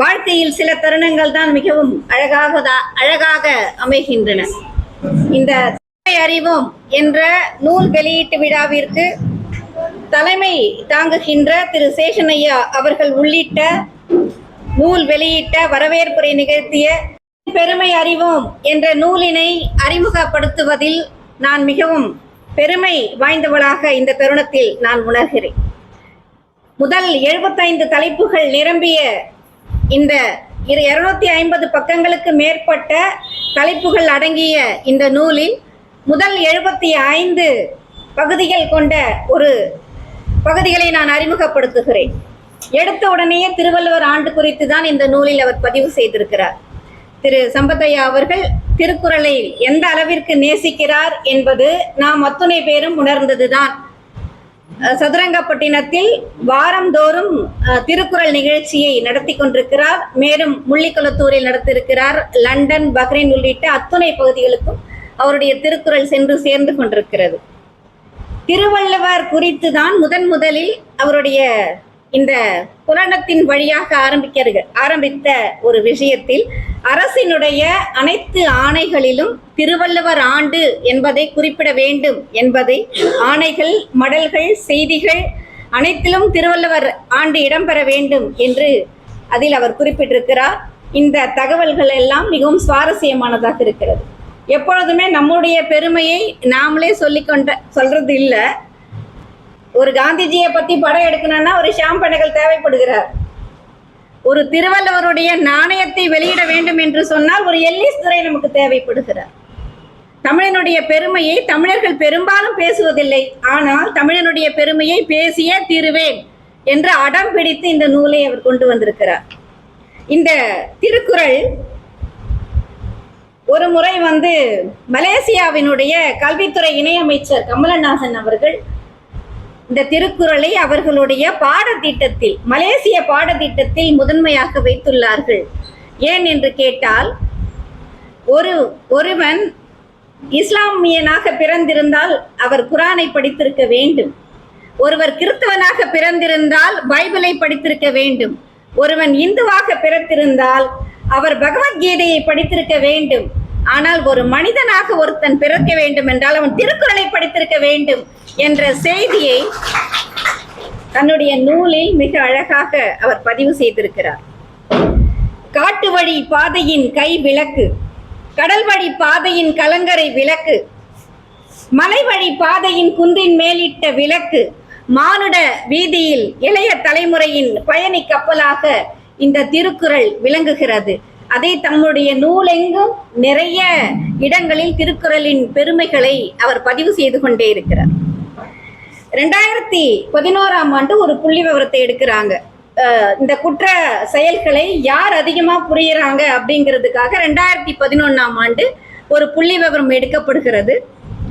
வாழ்க்கையில் சில தருணங்கள் தான் மிகவும் அழகாக அழகாக அமைகின்றன. இந்த தலைமை அறிவோம் என்ற நூல் வெளியீட்டு விழாவிற்கு தலைமை தாங்குகின்ற திரு சேஷனையா அவர்கள் உள்ளிட்ட நூல் வெளியிட்ட வரவேற்புரை நிகழ்த்திய பெருமை அறிவோம் என்ற நூலினை அறிமுகப்படுத்துவதில் நான் மிகவும் பெருமை வாய்ந்தவளாக இந்த தருணத்தில் நான் உணர்கிறேன். முதல் எழுபத்தைந்து தலைப்புகள் நிரம்பிய இந்த இரு இருநூத்தி ஐம்பது பக்கங்களுக்கு மேற்பட்ட தலைப்புகள் அடங்கிய இந்த நூலில் முதல் எழுபத்தி ஐந்து பகுதிகள் கொண்ட ஒரு பகுதிகளை நான் அறிமுகப்படுத்துகிறேன். எடுத்த உடனேயே திருவள்ளுவர் ஆண்டு குறித்து தான் இந்த நூலில் அவர் பதிவு செய்திருக்கிறார். திரு சம்பத்தையா அவர்கள் திருக்குறளை எந்த அளவிற்கு நேசிக்கிறார் என்பது நாம் அத்துணை பேரும் உணர்ந்ததுதான். சதுரங்கப்பட்டினத்தில் வாரந்தோறும் திருக்குறள் நிகழ்ச்சியை நடத்தி கொண்டிருக்கிறார். மேலும் முள்ளிக்குளத்தூரில் நடத்தியிருக்கிறார் லண்டன் பஹ்ரைன் உள்ளிட்ட அத்துணை பகுதிகளுக்கும் அவருடைய திருக்குறள் சென்று சேர்ந்து கொண்டிருக்கிறது. திருவள்ளுவர் குறித்து தான் முதன் முதலில் அவருடைய இந்த புராணத்தின் வழியாக ஆரம்பிக்கிறது ஆரம்பித்த ஒரு விஷயத்தில் அரசினுடைய அனைத்து ஆணைகளிலும் திருவள்ளுவர் ஆண்டு என்பதை குறிப்பிட வேண்டும் என்பதை ஆணைகள் மடல்கள் செய்திகள் அனைத்திலும் திருவள்ளுவர் ஆண்டு இடம்பெற வேண்டும் என்று அதில் அவர் குறிப்பிட்டிருக்கிறார். இந்த தகவல்கள் எல்லாம் மிகவும் சுவாரஸ்யமானதாக இருக்கிறது. எப்பொழுதுமே நம்முடைய பெருமையை நாமளே சொல்லிக்கொண்ட சொல்றது இல்லை. ஒரு காந்திஜியை பத்தி படம் எடுக்கணும்னா ஒரு ஷாம் பனகல் தேவைப்படுகிறார். ஒரு திருவள்ளுவருடைய நாணயத்தை வெளியிட வேண்டும் என்று சொன்னால் ஒரு எல்லிஸ் துறை நமக்கு தேவைப்படுகிறார். தமிழனுடைய பெருமையை தமிழர்கள் பெரும்பாலும் பேசுவதில்லை. ஆனால் தமிழனுடைய பெருமையை பேசியே தீருவேன் என்று அடம் பிடித்து இந்த நூலை அவர் கொண்டு வந்திருக்கிறார். இந்த திருக்குறள் ஒரு முறை வந்து மலேசியாவினுடைய கல்வித்துறை இணையமைச்சர் கமலநாசன் அவர்கள் இந்த திருக்குறளை அவர்களுடைய பாடத்திட்டத்தில் மலேசிய பாடத்திட்டத்தில் முதன்மையாக வைத்துள்ளார்கள். ஏன் என்று கேட்டால் ஒரு ஒருவன் இஸ்லாமியனாக பிறந்திருந்தால் அவர் குரானை படித்திருக்க வேண்டும். ஒருவர் கிறிஸ்தவனாக பிறந்திருந்தால் பைபிளை படித்திருக்க வேண்டும். ஒருவன் இந்துவாக பிறந்திருந்தால் அவர் பகவத்கீதையை படித்திருக்க வேண்டும். ஆனால் ஒரு மனிதனாக ஒருத்தன் பிறக்க வேண்டும் என்றால் அவன் திருக்குறளை படித்திருக்க வேண்டும் என்ற செய்தியை தன்னுடைய நூலில் மிக அழகாக அவர் பதிவு செய்திருக்கிறார். காட்டு வழி பாதையின் கை விளக்கு கடல் வழி பாதையின் கலங்கரை விளக்கு மலை வழி பாதையின் குன்றின் மேலிட்ட விளக்கு மானுட வீதியில் இளைய தலைமுறையின் பயணி கப்பலாக இந்த திருக்குறள் விளங்குகிறது. அதை தம்முடைய நூலெங்கும் நிறைய இடங்களில் திருக்குறளின் பெருமைகளை அவர் பதிவு செய்து கொண்டே இருக்கிறார். ரெண்டாயிரத்தி பதினோராம் ஆண்டு ஒரு புள்ளி விவரத்தை எடுக்கிறாங்க. அஹ் இந்த குற்ற செயல்களை யார் அதிகமாக புரியுறாங்க அப்படிங்கிறதுக்காக ரெண்டாயிரத்தி பதினொன்றாம் ஆண்டு ஒரு புள்ளி விவரம் எடுக்கப்படுகிறது.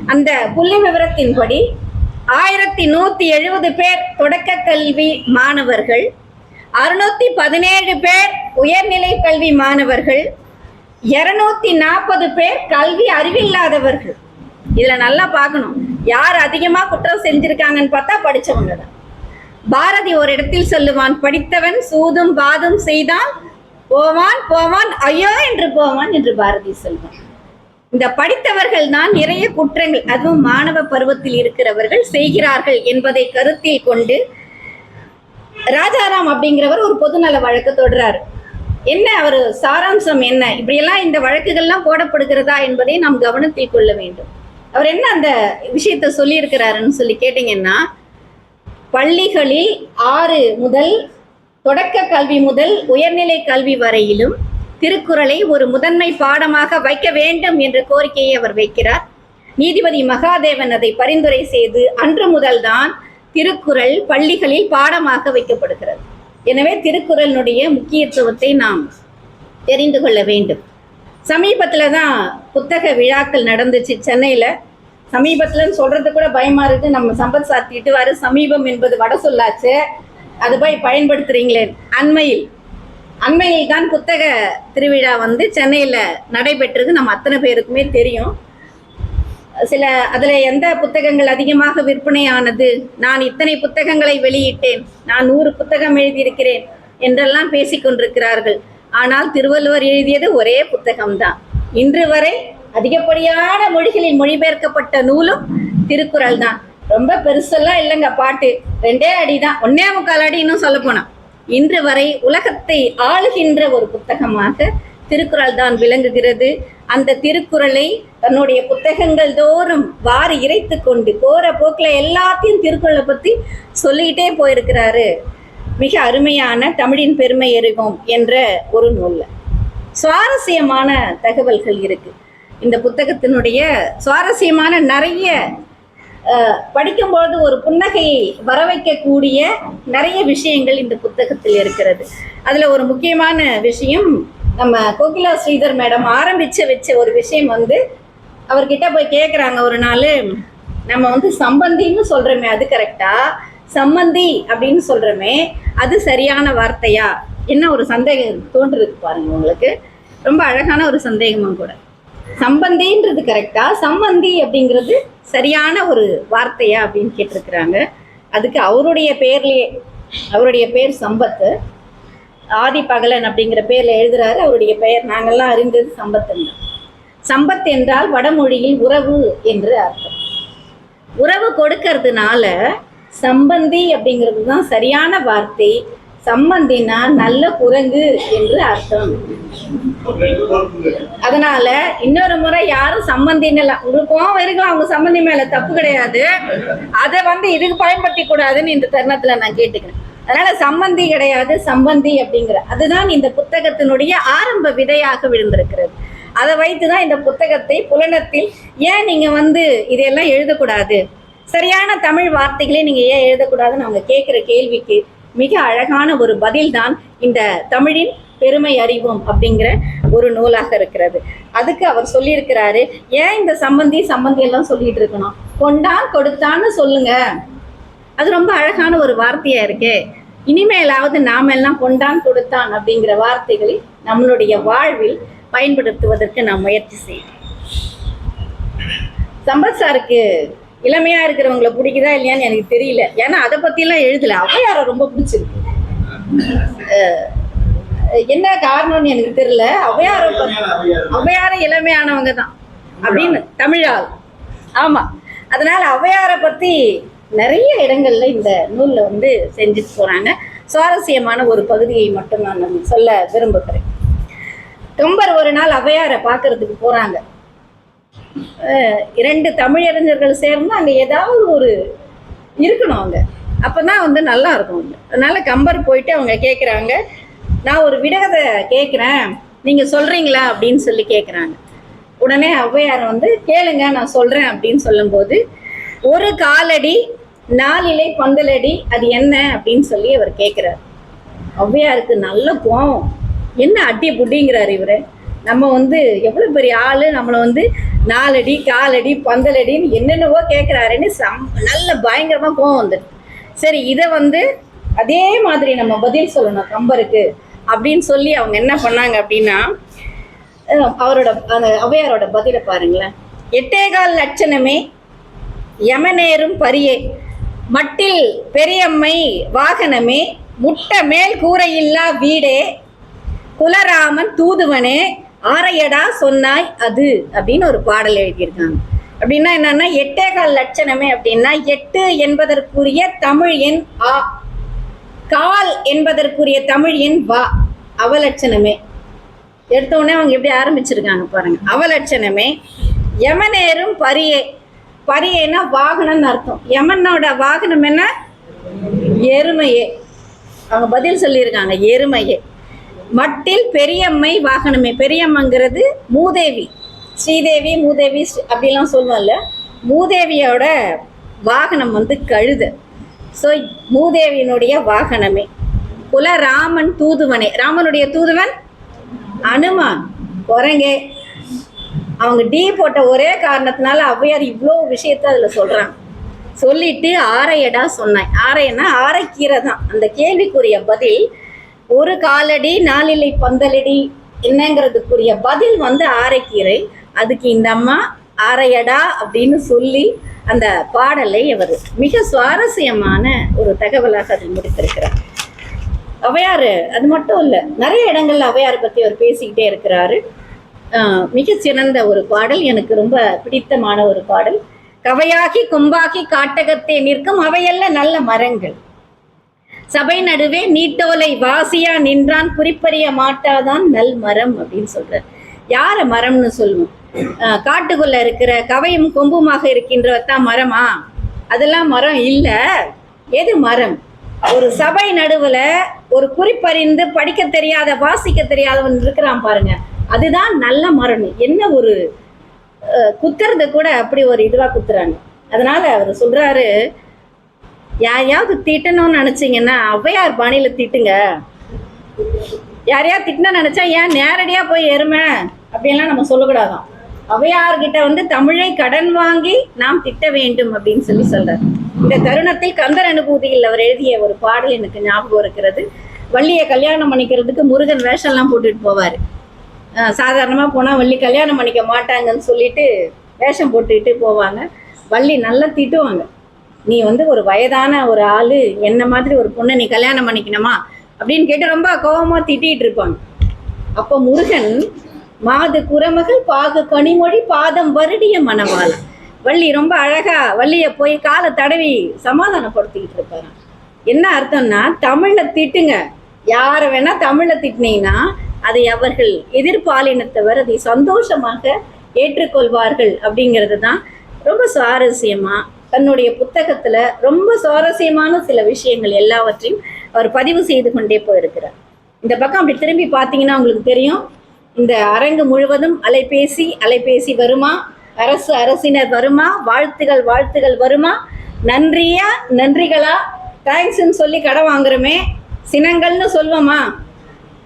அந்த புள்ளி விவரத்தின்படி ஆயிரத்தி நூற்றி எழுபது பேர் தொடக்க கல்வி மாணவர்கள் அறுநூத்தி பதினேழு பேர் உயர்நிலை கல்வி மாணவர்கள் இருநூத்தி நாற்பது பேர் கல்வி அறிவில்லாதவர்கள். இதுல நல்லா பார்க்கணும். யார் அதிகமா குற்றம் செஞ்சிருக்காங்கன்னு பார்த்தா படிச்சவங்க தான். பாரதி ஒரு இடத்தில் சொல்லுவான் படித்தவன் சூதும் வாதும் செய்தான் போவான் போவான் ஐயோ என்று போவான் என்று பாரதி சொல்வான். இந்த படித்தவர்கள் தான் நிறைய குற்றங்கள் அதுவும் மாணவ பருவத்தில் இருக்கிறவர்கள் செய்கிறார்கள் என்பதை கருத்தில் கொண்டு ராஜாராம் அப்படிங்கிறவர் ஒரு பொதுநல வழக்கு தொடர்றாரு என்ன அவர் சாராம்சம் என்ன? இப்படியெல்லாம் இந்த வழக்குகள்லாம் போடப்படுகிறதா என்பதை நாம் கவனத்தில் கொள்ள வேண்டும். அவர் என்ன அந்த விஷயத்தை சொல்லியிருக்கிறாருன்னு சொல்லி கேட்டிங்கன்னா பள்ளிகளில் ஆறு முதல் தொடக்க கல்வி முதல் உயர்நிலை கல்வி வரையிலும் திருக்குறளை ஒரு முதன்மை பாடமாக வைக்க வேண்டும் என்ற கோரிக்கையை அவர் வைக்கிறார். நீதிபதி மகாதேவன் அதை பரிந்துரை செய்து அன்று முதல்தான் திருக்குறள் பள்ளிகளில் பாடமாக வைக்கப்படுகிறது. எனவே திருக்குறளினுடைய முக்கியத்துவத்தை நாம் தெரிந்து கொள்ள வேண்டும். சமீபத்தில் தான் புத்தக விழாக்கள் நடந்துச்சு சென்னையில். சமீபத்தில்னு சொல்கிறது கூட பயமாக இருக்குது நம்ம சம்பத் சாத்திட்டு வர சமீபம் என்பது வட சொல்லாச்சு. அது போய் பயன்படுத்துகிறீங்களே அண்மையில் அண்மையில் தான் புத்தக திருவிழா வந்து சென்னையில் நடைபெற்றது. நம்ம அத்தனை பேருக்குமே தெரியும். சில அதில் எந்த புத்தகங்கள் அதிகமாக விற்பனையானது? நான் இத்தனை புத்தகங்களை வெளியிட்டேன். நான் நூறு புத்தகம் எழுதியிருக்கிறேன் என்றெல்லாம் பேசிக்கொண்டிருக்கிறார்கள் ஆனால் திருவள்ளுவர் எழுதியது ஒரே புத்தகம்தான். இன்று வரை அதிகப்படியான மொழிகளில் மொழிபெயர்க்கப்பட்ட நூலும் திருக்குறள் தான் ரொம்ப பெருசெல்லாம் இல்லைங்க பாட்டு. ரெண்டே அடி தான் ஒன்னே முக்கால் அடி இன்னும் சொல்ல போனா. இன்று வரை உலகத்தை ஆளுகின்ற ஒரு புத்தகமாக திருக்குறள் தான் விளங்குகிறது. அந்த திருக்குறளை தன்னுடைய புத்தகங்கள் தோறும் வாரி இறைத்து கொண்டு போற போக்கில் எல்லாத்தையும் திருக்குறளை பத்தி சொல்லிக்கிட்டே போயிருக்கிறாரு. மிக அருமையான தமிழின் பெருமை எருகும் என்ற ஒரு நூல்ல. சுவாரஸ்யமான தகவல்கள் இருக்கு. இந்த புத்தகத்தினுடைய சுவாரஸ்யமான நிறைய படிக்கும்பொழுது ஒரு புன்னகையை வர வைக்கக்கூடிய நிறைய விஷயங்கள் இந்த புத்தகத்தில் இருக்கிறது. அதில் ஒரு முக்கியமான விஷயம் நம்ம கோகிலா ஸ்ரீதர் மேடம் ஆரம்பித்து வச்ச ஒரு விஷயம் வந்து அவர்கிட்ட போய் கேட்குறாங்க ஒரு நாள் நம்ம வந்து சம்பந்தின்னு சொல்கிறோமே அது கரெக்டாக சம்மந்தி அப்படின்னு சொல்கிறோமே அது சரியான வார்த்தையா? என்ன ஒரு சந்தேகம் தோன்றுருக்கு பாருங்க உங்களுக்கு. ரொம்ப அழகான ஒரு சந்தேகமும் கூட. சம்பந்தின்றது கரெக்டாக சம்மந்தி அப்படிங்கிறது சரியான ஒரு வார்த்தையா அப்படின்னு கேட்டிருக்கிறாங்க. அதுக்கு அவருடைய பேர்லேயே அவருடைய பேர் சம்பத்து. ஆதி பகலன் அப்படிங்கிற பேரில் எழுதுறாரு. அவருடைய பெயர் நாங்கெல்லாம் அறிந்தது சம்பத்துங்க சம்பத் என்றால் வடமொழியில் உறவு என்று அர்த்தம். உறவு கொடுக்கறதுனால சம்பந்தி அப்படிங்கிறது தான் சரியான வார்த்தை. சம்பந்தினா நல்ல குரங்கு என்று அர்த்தம். அதனால இன்னொரு முறை யாரும் சம்பந்தின்னு இல்லை. உங்களுக்கு கோவம் இருக்கலாம். அவங்க சம்பந்தி மேல தப்பு கிடையாது. அதை வந்து இதுக்கு பயன்படுத்தி கூடாதுன்னு இந்த தருணத்துல நான் கேட்டுக்கிறேன். அதனால சம்பந்தி கிடையாது சம்பந்தி அப்படிங்கிற. அதுதான் இந்த புத்தகத்தினுடைய ஆரம்ப விதையாக விழுந்திருக்கிறது. அதை வைத்து தான் இந்த புத்தகத்தை புலனத்தில் ஏன் நீங்க வந்து இதையெல்லாம் எழுதக்கூடாது? சரியான தமிழ் வார்த்தைகளை நீங்க ஏன் எழுதக்கூடாதுன்னு அவங்க கேட்குற கேள்விக்கு மிக அழகான ஒரு பதில்தான் இந்த தமிழின் பெருமை அறிவோம் அப்படிங்கிற ஒரு நூலாக இருக்கிறது. அதுக்கு அவர் சொல்லியிருக்கிறாரு ஏன் இந்த சம்பந்தி சம்பந்தி எல்லாம் சொல்லிட்டு இருக்கணும்? கொண்டான் கொடுத்தான்னு சொல்லுங்க. அது ரொம்ப அழகான ஒரு வார்த்தையா இருக்கே. இனிமேலாவது நாம எல்லாம் கொண்டான் கொடுத்தான் அப்படிங்கிற வார்த்தைகளை நம்மளுடைய வாழ்வில் பயன்படுத்துவதற்கு நாம் முயற்சி செய்யணும். சம்பத் சாருக்கு இளமையா இருக்கிறவங்கள பிடிக்குதா இல்லையான்னு எனக்கு தெரியல. ஏன்னா அதை பத்திலாம் எழுதல. ஔவையாரை ரொம்ப பிடிச்சிருக்கு? என்ன காரணம்னு எனக்கு தெரியல. ஔவையாரை அவையார இளமையானவங்க தான் அப்படின்னு தமிழால். ஆமா. அதனால ஔவையாரை பத்தி நிறைய இடங்கள்ல இந்த நூல்ல வந்து செஞ்சுட்டு போறாங்க. சுவாரஸ்யமான ஒரு பகுதியை மட்டும் நான் சொல்ல விரும்புகிறேன். கம்பர் ஒரு நாள் ஔவையாரை பார்க்கறதுக்கு போறாங்க. இரண்டு தமிழறிஞர்கள் சேர்ந்து அங்கே ஏதாவது ஒரு இருக்கணும் அங்க. அப்பதான் வந்து நல்லா இருக்கும் அங்க. அதனால கம்பர் போயிட்டு அவங்க கேட்குறாங்க நான் ஒரு விடகதை கேட்குறேன் நீங்க சொல்றீங்களா அப்படின்னு சொல்லி கேட்குறாங்க உடனே ஔவையார் வந்து கேளுங்க நான் சொல்றேன் அப்படின்னு சொல்லும்போது ஒரு காலடி நாலிலை பந்தலடி அது என்ன அப்படின்னு சொல்லி அவர் கேட்குறாரு ஔவையாருக்கு நல்ல கோவம். என்ன அட்டி புட்டிங்கிறார் இவர்? நம்ம வந்து எவ்வளோ பெரிய ஆள் நம்மளை வந்து நாலடி காலடி பந்தலடின்னு என்னென்னவோ கேட்குறாருன்னு சம் நல்ல பயங்கரமாக கோவம் வந்துடுது சரி இதை வந்து அதே மாதிரி நம்ம பதில் சொல்லணும் கம்பருக்கு அப்படின்னு சொல்லி அவங்க என்ன பண்ணாங்க அப்படின்னா அவரோட அந்த ஔவையாரோட பதிலை பாருங்களேன். எட்டேகால் லட்சணமே யமனேரும் பரியே. மட்டில் பெரியம்மை வாகனமே முட்ட மேல் கூரையில்லா வீடே குலராமன் தூதுவனே ஆரையடா சொன்னாய் அது அப்படின்னு ஒரு பாடல் எழுதியிருக்காங்க. அப்படின்னா என்னன்னா எட்டேகால் லட்சணமே அப்படின்னா எட்டு என்பதற்குரிய தமிழ் எண் ஆ. கால் என்பதற்குரிய தமிழ் எண் வா அவலட்சணமே. எடுத்த உடனே அவங்க எப்படி ஆரம்பிச்சிருக்காங்க பாருங்க. அவலட்சணமே யமனேரும் பரியே. பரியேனா வாகனம்னு அர்த்தம். யமனோட வாகனம் என்ன? எருமையே. அவங்க பதில் சொல்லியிருக்காங்க எருமையே. மட்டில் பெரியம்மை வாகனமே. பெரியம்மங்கிறது மூதேவி. ஸ்ரீதேவி மூதேவி அப்படிலாம் சொல்லுவோம்ல. மூதேவியோட வாகனம் வந்து கழுத. ஸோ மூதேவியினுடைய வாகனமே. குல ராமன் தூதுவனே. ராமனுடைய தூதுவன்? அனுமான். குரங்கே. அவங்க டீ போட்ட ஒரே காரணத்தினால ஔவையார் இவ்வளோ விஷயத்த அதில் சொல்கிறாங்க சொல்லிட்டு ஆரையடா சொன்னேன் ஆரையன்னா ஆரைக்கீரை தான். அந்த கேள்விக்குரிய பதில் ஒரு காலடி நாலிலை பந்தலடி என்னங்கிறதுக்குரிய பதில் வந்து ஆரைக்கீரை. அதுக்கு இந்த அம்மா ஆரையடா அப்படின்னு சொல்லி அந்த பாடலை அவர் மிக சுவாரஸ்யமான ஒரு தகவலாக அதில் முடித்திருக்கிறார். ஔவையார் அது மட்டும் இல்லை நிறைய இடங்கள்ல ஔவையார் பற்றி அவர் பேசிக்கிட்டே இருக்கிறாரு. ஆஹ் சிறந்த ஒரு பாடல். எனக்கு ரொம்ப பிடித்தமான ஒரு பாடல். கவையாகி கொம்பாகி காட்டகத்தே நிற்கும் அவையல்ல நல்ல மரங்கள். சபை நடுவே நீட்டோலை வாசியா நின்றான் குறிப்பறிய மாட்டாதான் நல் மரம் அப்படின்னு சொல்றார். யார மரம்னு சொல்லுவோம்? ஆஹ் காட்டுக்குள்ள இருக்கிற கவையும் கொம்புமாக இருக்கின்றவத்தான் மரமா? அதெல்லாம் மரம் இல்ல. எது மரம்? ஒரு சபை நடுவுல ஒரு குறிப்பறிந்து படிக்க தெரியாத வாசிக்க தெரியாதவன் இருக்கிறான் பாருங்க. அதுதான் நல்ல மரணம். என்ன ஒரு குத்துறத குத்துறது கூட அப்படி ஒரு இதுவா குத்துறாங்க. அதனால அவர் சொல்றாரு யாரையாவது திட்டணும்னு நினைச்சீங்கன்னா ஔவையார் பாணியில திட்டுங்க. யாரையா திட்டினா நினைச்சா ஏன் நேரடியா போய் எருமை அப்படின்லாம் நம்ம சொல்லக்கூடாதான். ஔவையார்கிட்ட வந்து தமிழை கடன் வாங்கி நாம் திட்ட வேண்டும் அப்படின்னு சொல்லி சொல்றார். இந்த தருணத்தில் கந்தர் அனுபூதியில் அவர் எழுதிய ஒரு பாடல் எனக்கு ஞாபகம் இருக்கிறது. வள்ளியை கல்யாணம் பண்ணிக்கிறதுக்கு முருகன் வேஷம்லாம் போட்டுட்டு போவார். சாதாரணமாக போனால் வள்ளி கல்யாணம் பண்ணிக்க மாட்டாங்கன்னு சொல்லிட்டு வேஷம் போட்டுக்கிட்டு போவாங்க. வள்ளி நல்லா திட்டுவாங்க. நீ வந்து ஒரு வயதான ஒரு ஆள் என்ன மாதிரி ஒரு பொண்ணை நீ கல்யாணம் பண்ணிக்கணுமா? அப்படின்னு கேட்டு ரொம்ப கோபமாக திட்டிகிட்டு இருப்பாங்க. அப்போ முருகன் மாது குரமகள் பாகு கனிமொழி பாதம் வருடிய மணவாளன் வள்ளி ரொம்ப அழகா வள்ளியை போய் காலை தடவி சமாதானப்படுத்திக்கிட்டு இருப்பாங்க என்ன அர்த்தம்னா தமிழில் திட்டுங்க. யாரை வேணா தமிழில் திட்டினீங்கன்னா அதை அவர்கள் எதிர்பாலினத்தவர் அதை சந்தோஷமாக ஏற்றுக்கொள்வார்கள் அப்படிங்கிறது தான் ரொம்ப சுவாரஸ்யமா தன்னுடைய புத்தகத்துல ரொம்ப சுவாரஸ்யமான சில விஷயங்கள் எல்லாவற்றையும் அவர் பதிவு செய்து கொண்டே போயிருக்கிறார். இந்த பக்கம் அப்படி திரும்பி பார்த்தீங்கன்னா உங்களுக்கு தெரியும். இந்த அரங்கு முழுவதும் அலைபேசி அலைபேசி வருமா? அரசு அரசினர் வருமா? வாழ்த்துகள் வாழ்த்துகள் வருமா? நன்றியா? நன்றிகளா? தேங்க்ஸ்ன்னு சொல்லி கடை வாங்குறோமே. சினங்கள்னு சொல்வோமா?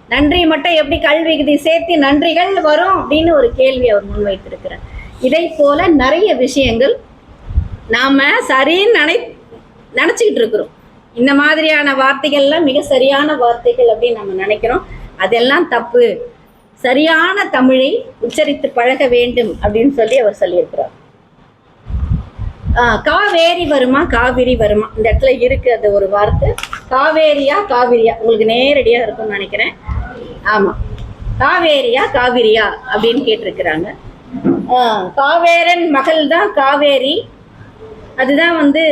நன்றி மட்டும் எப்படி கல்வி சேர்த்து நன்றிகள் வரும் அப்படின்னு ஒரு கேள்வி அவர் முன்வைத்திருக்கிறார். இதை போல நிறைய விஷயங்கள் நாம சரின்னு நினை நினச்சிக்கிட்டு இருக்கிறோம். இந்த மாதிரியான வார்த்தைகள்லாம் மிக சரியான வார்த்தைகள் அப்படின்னு நம்ம நினைக்கிறோம். அதெல்லாம் தப்பு. சரியான தமிழை உச்சரித்து பழக வேண்டும் அப்படின்னு சொல்லி அவர் சொல்லியிருக்கிறார். ஆஹ் காவேரி வருமா காவிரி வருமா? இந்த இடத்துல இருக்கு அது ஒரு வார்த்தை. காவேரியா காவிரியா? உங்களுக்கு நேரடியா இருக்கும்னு நினைக்கிறேன். ஆமா. காவேரியா காவிரியா அப்படின்னு கேட்டிருக்கிறாங்க. காவேரன் மகள் தான் காவேரி. அதுதான் வந்து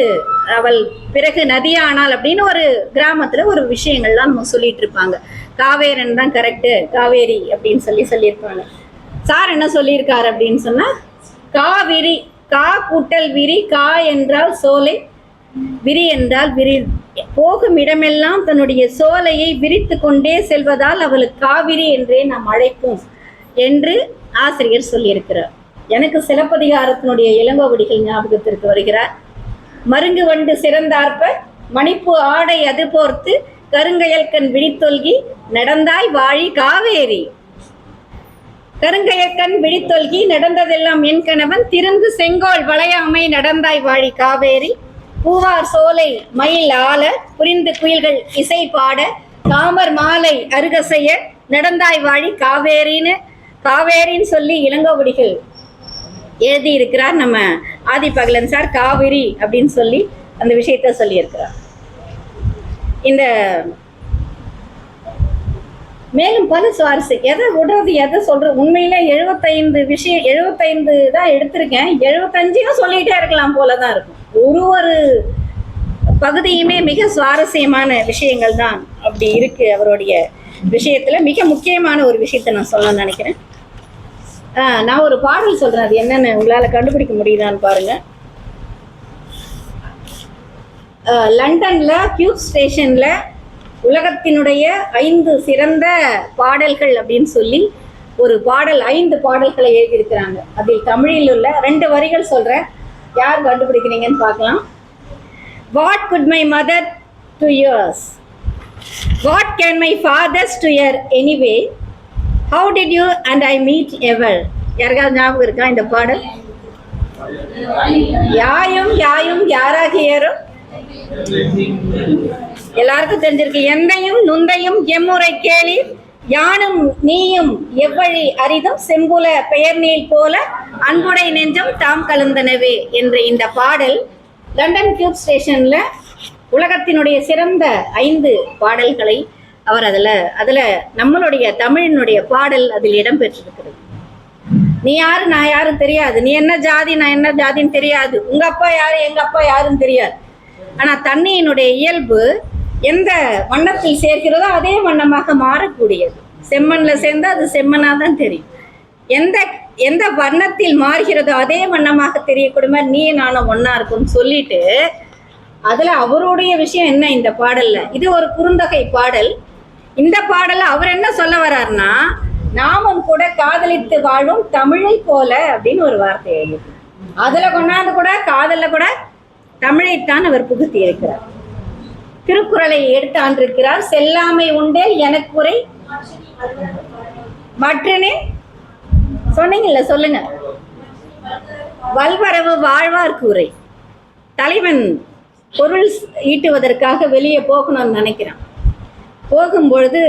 அவள் பிறகு நதியானாள் அப்படின்னு ஒரு கிராமத்துல ஒரு விஷயங்கள்லாம் நம்ம சொல்லிட்டு இருப்பாங்க. காவேரன் தான் கரெக்டு காவேரி அப்படின்னு சொல்லி சொல்லியிருப்பாங்க. சார் என்ன சொல்லியிருக்காரு அப்படின்னு சொன்னா காவிரி கா கூட்டல் விரி கா என்றால் சோலை விரி என்றால் விரி போகும் இடமெல்லாம் தன்னுடைய சோலையை விரித்து கொண்டே செல்வதால் அவளுக்கு காவிரி என்றே நாம் அழைப்போம் என்று ஆசிரியர் சொல்லியிருக்கிறார். எனக்கு சிலப்பதிகாரத்தினுடைய இளங்கோவடிகள் ஞாபகத்திற்கு வருகிறார். மருங்கு வண்டு சிறந்தார்ப்ப மணிப்பு ஆடை அது போர்த்து கருங்கயல்கண் விழித்தொல்கி நடந்தாய் வாழி காவேரி. கருங்கயற்கண் விழித்தொல்கி நடந்ததெல்லாம் என் கணவன் திருந்து செங்கோல் வளையாமை நடந்தாய் வாழி காவேரி. பூவார் சோலை மயில் ஆல புரிந்து குயில்கள் இசை பாட தாமர் மாலை அருகசைய நடந்தாய் வாழி காவேரின்னு காவேரின்னு சொல்லி இளங்கோவடிகள் எழுதி இருக்கிறார் நம்ம ஆதிபகலன் சார் காவிரி அப்படின்னு சொல்லி அந்த விஷயத்த சொல்லியிருக்கிறார். இந்த மேலும் பல சுவாரஸ்யம் எதை விடுறது எதை சொல்ற உண்மையில எழுபத்தைந்து விஷயம் எழுபத்தைந்து தான் எடுத்திருக்கேன். எழுபத்தஞ்சையும் சொல்லிட்டே இருக்கலாம் போல தான் இருக்கும். ஒரு ஒரு பகுதியுமே மிக சுவாரஸ்யமான விஷயங்கள் தான் அப்படி இருக்கு அவருடைய விஷயத்துல. மிக முக்கியமான ஒரு விஷயத்த நான் சொல்ல நினைக்கிறேன். ஆஹ் நான் ஒரு பாடல் சொல்றேன். அது என்னன்னு உங்களால கண்டுபிடிக்க முடியுதான்னு பாருங்க. லண்டன்ல கியூப் ஸ்டேஷன்ல உலகத்தினுடைய ஐந்து சிறந்த பாடல்கள் அப்படின்னு சொல்லி ஒரு பாடல் ஐந்து பாடல்களை எழுதியிருக்கிறாங்க. அதில் தமிழில் உள்ள ரெண்டு வரிகள் சொல்றேன். யார் கண்டுபிடிக்கிறீங்கன்னு பார்க்கலாம். What could my mother do yours what can my father's do your anyway how did you and I meet ever யாருக்காவது ஞாபகம் இருக்கா இந்த பாடல்? யாயும் யாயும் யாராகியரும்? எல்லாருக்கும் தெரிஞ்சிருக்கு. எந்தையும் நுந்தையும் எம்முறை கேளீர் யானும் நீயும் எவ்வழி அரிதும் செம்புல பெயர் நீல் போல அன்புடை நெஞ்சம் தாம் கலந்தனவே என்ற இந்த பாடல் லண்டன் கியூப் ஸ்டேஷன்ல உலகத்தினுடைய சிறந்த ஐந்து பாடல்களை அவர் அதில் அதில் நம்மளுடைய தமிழினுடைய பாடல் அதில் இடம்பெற்றிருக்கிறது. நீ யாரு நான் யாரும் தெரியாது. நீ என்ன ஜாதி நான் என்ன ஜாதின்னு தெரியாது. உங்க அப்பா யாரு எங்க அப்பா யாருன்னு தெரியாது. ஆனா தண்ணியினுடைய இயல்பு எந்த வண்ணத்தில் சேர்க்கிறதோ அதே வண்ணமாக மாறக்கூடியது. செம்மண்ணில் சேர்ந்தால் அது செம்மனா தான் தெரியும். எந்த எந்த வண்ணத்தில் மாறுகிறதோ அதே வண்ணமாக தெரியக்கூடிய மாதிரி நீ நானும் ஒன்றா இருக்கும்னு சொல்லிட்டு அதில் அவருடைய விஷயம் என்ன இந்த பாடலில்? இது ஒரு குறுந்தொகை பாடல். இந்த பாடலை அவர் என்ன சொல்ல வர்றாருன்னா நாமும் கூட காதலித்து வாழும் தமிழை போல அப்படின்னு ஒரு வார்த்தை எழுதி. அதில் கொண்டாந்து கூட காதலில் கூட தமிழைத்தான் அவர் புகுத்தி இருக்கிறார். திருக்குறளை எடுத்து ஆண்டிருக்கிறார். செல்லாமை உண்டே எனக்கு மற்றனே? சொன்னீங்கல்ல சொல்லுங்க. வல்வரவு வாழ்வார் உரை தலைவன் பொருள் ஈட்டுவதற்காக வெளியே போகணும்னு நினைக்கிறான். போகும்பொழுது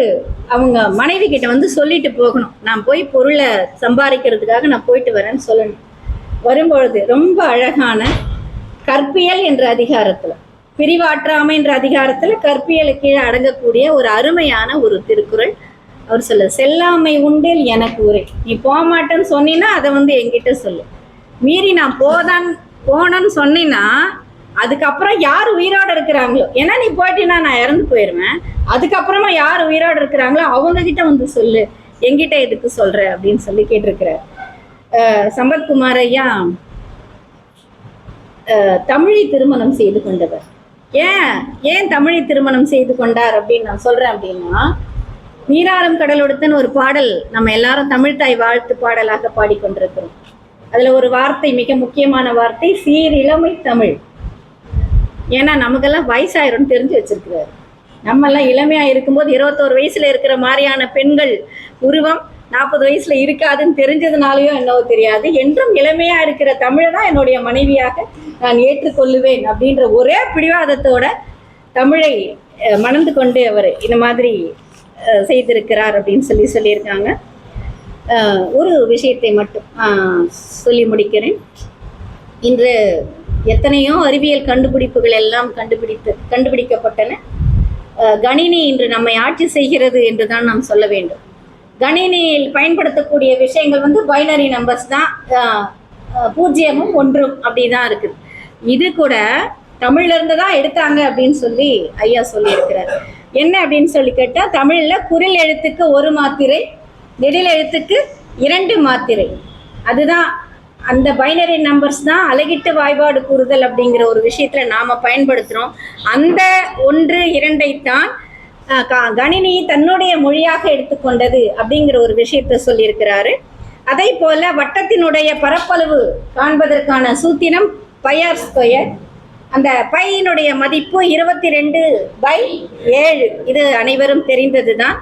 அவங்க மனைவி கிட்ட வந்து சொல்லிட்டு போகணும். நான் போய் பொருளை சம்பாதிக்கிறதுக்காக நான் போயிட்டு வரேன்னு சொல்லணும். வரும்பொழுது ரொம்ப அழகான கற்பியல் என்ற அதிகாரத்தில் பிரிவாற்றாமை என்ற அதிகாரத்தில் கற்பியலு கீழே அடங்கக்கூடிய ஒரு அருமையான ஒரு திருக்குறள். அவர் சொல்ல செல்லாமை உண்டில் எனக்கு உரை. நீ போகமாட்டேன்னு சொன்னீன்னா அதை வந்து என்கிட்ட சொல்லு. மீறி நான் போதான் போனேன்னு சொன்னீன்னா அதுக்கப்புறம் யார் உயிரோட இருக்கிறாங்களோ? ஏன்னா நீ போயிட்டீன்னா நான் இறந்து போயிடுவேன் அதுக்கப்புறமா யார் உயிரோட இருக்கிறாங்களோ அவங்க கிட்ட வந்து சொல்லு. என்கிட்ட எதுக்கு சொல்ற அப்படின்னு சொல்லி கேட்டிருக்கிறார். சம்பத்குமார் ஐயா தமிழை திருமணம் செய்து கொண்டவர். ஏன்? ஏன் தமிழை திருமணம் செய்து கொண்டார் அப்படின்னு நான் சொல்றேன் அப்படின்னா நீராறும் கடலொடுத்தன் ஒரு பாடல் நம்ம எல்லாரும் தமிழ்தாய் வாழ்த்து பாடலாக பாடிக்கொண்டிருக்கிறோம். அதுல ஒரு வார்த்தை மிக முக்கியமான வார்த்தை சீரிளமை தமிழ். ஏன்னா நமக்கெல்லாம் வயசாயிரும்னு தெரிஞ்சு வச்சிருக்கிறாரு. நம்மெல்லாம் இளமையா இருக்கும்போது இருபத்தோரு வயசுல இருக்கிற மாதிரியான பெண்கள் உருவம் நாற்பது வயசுல இருக்காதுன்னு தெரிஞ்சதுனாலயோ என்னவோ தெரியாது. என்றும் இளமையா இருக்கிற தமிழனா என்னுடைய மனைவியாக நான் ஏற்றுக்கொள்ளுவேன் அப்படின்ற ஒரே பிடிவாதத்தோட தமிழை மணந்து கொண்டு அவர் இந்த மாதிரி செய்திருக்கிறார் அப்படின்னு சொல்லி சொல்லியிருக்காங்க. ஒரு விஷயத்தை மட்டும் சொல்லி முடிக்கிறேன். இன்று எத்தனையோ அறிவியல் கண்டுபிடிப்புகள் எல்லாம் கண்டுபிடித்து கண்டுபிடிக்கப்பட்டன. கணினி இன்று நம்மை ஆட்சி செய்கிறது என்று தான் நாம் சொல்ல வேண்டும். கணினியில் பயன்படுத்தக்கூடிய விஷயங்கள் வந்து பைனரி நம்பர்ஸ் தான் பூஜ்ஜியமும் ஒன்றும் அப்படி தான் இருக்குது. இது கூட தமிழ்ல இருந்து தான் எடுத்தாங்க அப்படின்னு சொல்லி ஐயா சொல்லியிருக்கிறார். என்ன அப்படின்னு சொல்லி கேட்டால் தமிழில் குரில் எழுத்துக்கு ஒரு மாத்திரை நெடில் எழுத்துக்கு இரண்டு மாத்திரை. அதுதான் அந்த பைனரி நம்பர்ஸ் தான் அழகிட்டு வாய்பாடு கூறுதல் அப்படிங்கிற ஒரு விஷயத்தில் நாம் பயன்படுத்துகிறோம் அந்த ஒன்று இரண்டைத்தான் தான் கணினி தன்னுடைய மொழியாக எடுத்துக்கொண்டது அப்படிங்கிற ஒரு விஷயத்த சொல்லியிருக்கிறாரு. அதே போல வட்டத்தினுடைய பரப்பளவு காண்பதற்கான சூத்திரம் பையார் ஸ்கொயர் அந்த பையினுடைய மதிப்பு இருபத்தி ரெண்டு பை ஏழு. இது அனைவரும் தெரிந்தது தான்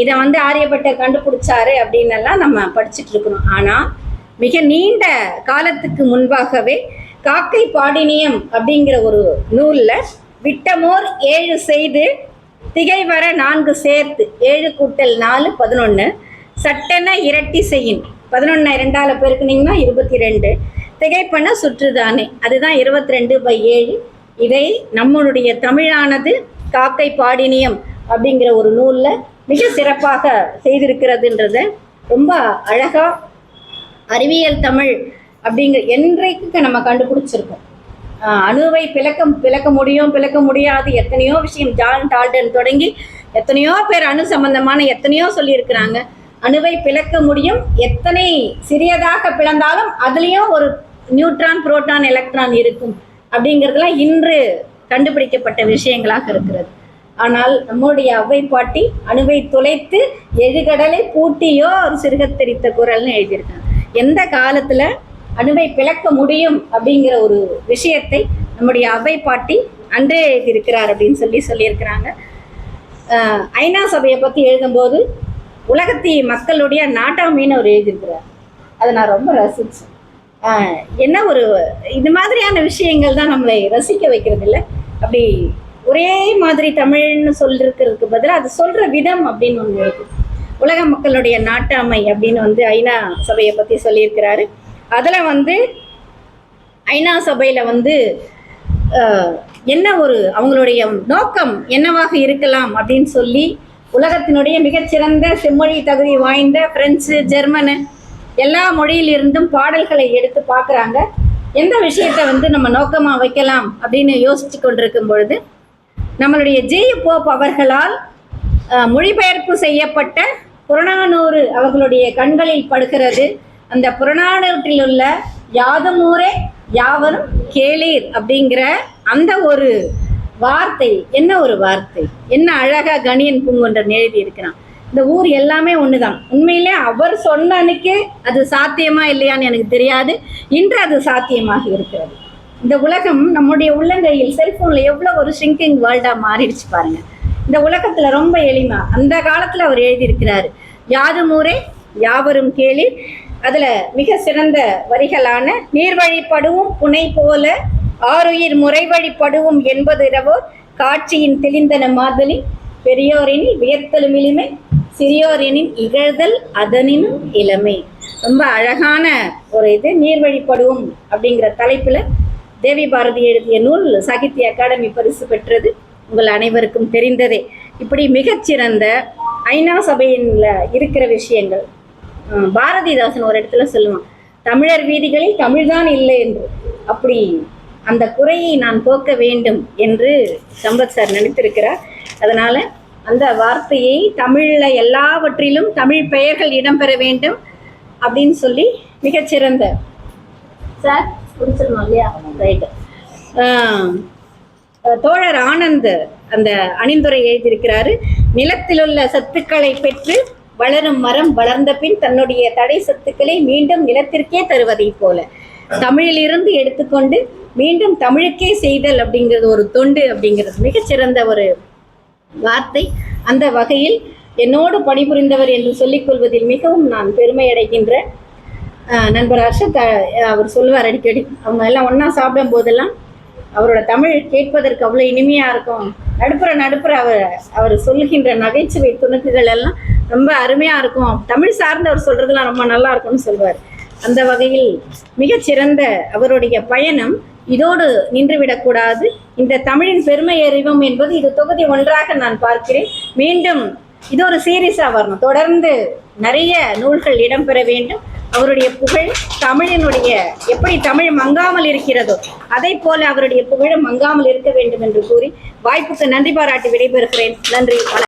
இதை வந்து ஆரியப்பட்டர் கண்டுபிடிச்சாரு அப்படின்னு நம்ம படிச்சுட்டு இருக்கிறோம். ஆனால் மிக நீண்ட காலத்துக்கு முன்பாகவே காக்கை பாடினியம் அப்படிங்கிற ஒரு நூலில் விட்டமோர் ஏழு செய்து திகைவர நான்கு சேர்த்து ஏழு கூட்டல் நாலு பதினொன்று சட்டென இரட்டி செய்யின். பதினொன்று இரண்டால பெருக்குனிங்கன்னா இருபத்தி ரெண்டு திகைப்பன சுற்றுதானே. அதுதான் இருபத்தி ரெண்டு பை ஏழு. இதை நம்மளுடைய தமிழானது காக்கை பாடினியம் அப்படிங்கிற ஒரு நூலில் மிக சிறப்பாக செய்திருக்கிறதுன்றத ரொம்ப அழகாக அறிவியல் தமிழ் அப்படிங்கிற என்றைக்கு நம்ம கண்டுபிடிச்சிருக்கோம். அணுவை பிளக்க பிளக்க முடியும் பிளக்க முடியாது. எத்தனையோ விஷயம் ஜான் டால்டன் தொடங்கி எத்தனையோ பேர் அணு சம்பந்தமான எத்தனையோ சொல்லியிருக்கிறாங்க. அணுவை பிளக்க முடியும். எத்தனை சிறியதாக பிளந்தாலும் அதுலேயும் ஒரு நியூட்ரான் புரோட்டான் எலக்ட்ரான் இருக்கும். அப்படிங்கிறதுலாம் இன்று கண்டுபிடிக்கப்பட்ட விஷயங்களாக இருக்கிறது. ஆனால் நம்முடைய அவ்வை பாட்டி அணுவை துளைத்து எழுகடலை பூட்டியோ ஒரு சிறுகத் தெரித்த குரல்னு எழுதியிருக்காங்க. எந்த காலத்தில் அணுவை பிளக்க முடியும் அப்படிங்கிற ஒரு விஷயத்தை நம்முடைய அவை பாட்டி அன்றே எழுதியிருக்கிறார் அப்படின்னு சொல்லி சொல்லியிருக்கிறாங்க. ஐநா சபையை பற்றி எழுதும்போது உலகத்தி மக்களுடைய நாட்டாமின்னு அவர் எழுதியிருக்கிறார். அதை நான் ரொம்ப ரசித்தேன் என்ன ஒரு இது மாதிரியான விஷயங்கள் தான் நம்மளை ரசிக்க வைக்கிறது இல்லை அப்படி ஒரே மாதிரி தமிழ்னு சொல்லிருக்கிறதுக்கு பதிலாக அது சொல்கிற விதம் அப்படின்னு ஒன்று இருக்குது உலக மக்களுடைய நாட்டாமை அப்படின்னு வந்து ஐநா சபையை பற்றி சொல்லியிருக்கிறாரு. அதில் வந்து ஐநா சபையில் வந்து என்ன ஒரு அவங்களுடைய நோக்கம் என்னவாக இருக்கலாம் அப்படின்னு சொல்லி உலகத்தினுடைய மிகச்சிறந்த செம்மொழி தகுதி வாய்ந்த பிரெஞ்சு ஜெர்மனு எல்லா மொழியிலிருந்தும் பாடல்களை எடுத்து பார்க்குறாங்க. எந்த விஷயத்தை வந்து நம்ம நோக்கமாக வைக்கலாம் அப்படின்னு யோசித்து கொண்டிருக்கும் பொழுது நம்மளுடைய ஜே. போப் அவர்களால் மொழிபெயர்ப்பு செய்யப்பட்ட புறநானூறு அவர்களுடைய கண்களில் படுகிறது. அந்த புறநானூற்றில் உள்ள யாதுமூரே யாவரும் கேளீர் அப்படிங்கிற அந்த ஒரு வார்த்தை என்ன ஒரு வார்த்தை? என்ன அழகா கணியன் பூங்கொன்றன் எழுதி இருக்கிறான் இந்த ஊர் எல்லாமே ஒண்ணுதான். உண்மையிலே அவர் சொன்ன அன்னைக்கு அது சாத்தியமா இல்லையான்னு எனக்கு தெரியாது. இன்று அது சாத்தியமாக இருக்கிறது. இந்த உலகம் நம்முடைய உள்ளங்கையில் செல்போன்ல எவ்வளவு ஒரு ஷிங்கிங் வேர்ல்டா மாறிடுச்சு பாருங்க. இந்த உலகத்துல ரொம்ப எளிமா. அந்த காலத்துல அவர் எழுதியிருக்கிறாரு யாதுமூரே யாவரும் கேளீர். அதுல மிக சிறந்த வரிகளான நீர்வழிப்படுவும் புனை போல ஆறுயிர் முறைவழிப்படுவும் என்பது இரவோ காட்சியின் தெளிந்தன மாதலி பெரியோரெனில் வியத்தலும் இளிமை சிறியோரெனின் இகழ்தல் அதனினும் இளமை. ரொம்ப அழகான ஒரு இது நீர்வழிப்படுவும் அப்படிங்கிற தலைப்புல தேவி பாரதி எழுதிய நூல் சாகித்ய அகாடமி பரிசு பெற்றது உங்கள் அனைவருக்கும் தெரிந்ததே. இப்படி மிகச்சிறந்த ஐநா சபையில் இருக்கிற விஷயங்கள். பாரதிதாசன் ஒரு இடத்துல சொல்லுவான் தமிழர் வீதிகளில் தமிழ்தான் இல்லை என்று. அப்படி அந்த குறையை நான் போக்க வேண்டும் என்று சம்பத் சார் நினைத்திருக்கிறார். அதனால அந்த வார்த்தையை தமிழில் எல்லாவற்றிலும் தமிழ் பெயர்கள் இடம்பெற வேண்டும் அப்படின்னு சொல்லி மிகச்சிறந்த சார் பிடிச்சிருந்தோம் இல்லையா? ரைட்டு தோழர் ஆனந்த் அந்த அணிந்துரை எழுதியிருக்கிறாரு நிலத்திலுள்ள சத்துக்களை பெற்று வளரும் மரம் வளர்ந்த பின் தன்னுடைய தடை சத்துக்களை மீண்டும் நிலத்திற்கே தருவதைப் போல. தமிழிலிருந்து எடுத்துக்கொண்டு மீண்டும் தமிழுக்கே செய்தல் அப்படிங்கிறது ஒரு தொண்டு அப்படிங்கிறது மிகச்சிறந்த ஒரு வார்த்தை. அந்த வகையில் என்னோடு பணிபுரிந்தவர் என்று சொல்லிக் கொள்வதில் மிகவும் நான் பெருமை அடைகின்ற நண்பர் அர்ஷத் அவர் சொல்லுவார் அடிக்கடி அவங்க எல்லாம் ஒன்றா சாப்பிடும் போதெல்லாம் அவரோட தமிழ் கேட்பதற்கு அவ்வளோ இனிமையாக இருக்கும். நடுப்புற நடுப்புற அவர் அவர் சொல்லுகின்ற நகைச்சுவை துணுக்குகள் எல்லாம் ரொம்ப அருமையாக இருக்கும். தமிழ் சார்ந்து அவர் சொல்கிறதுலாம் ரொம்ப நல்லா இருக்கும்னு சொல்வார். அந்த வகையில் மிகச்சிறந்த அவருடைய பயணம் இதோடு நின்றுவிடக்கூடாது இந்த தமிழின் பெருமை அறிவம் என்பது இது தொகுதி ஒன்றாக நான் பார்க்கிறேன். மீண்டும் இது ஒரு சீரியஸாக வரணும். தொடர்ந்து நிறைய நூல்கள் இடம்பெற வேண்டும். அவருடைய புகழ் தமிழினுடைய எப்படி தமிழ் மங்காமல் இருக்கிறதோ அதை போல அவருடைய புகழும் மங்காமல் இருக்க வேண்டும் என்று கூறி வாய்ப்புக்கு நன்றி பாராட்டி விடைபெறுகிறேன். நன்றி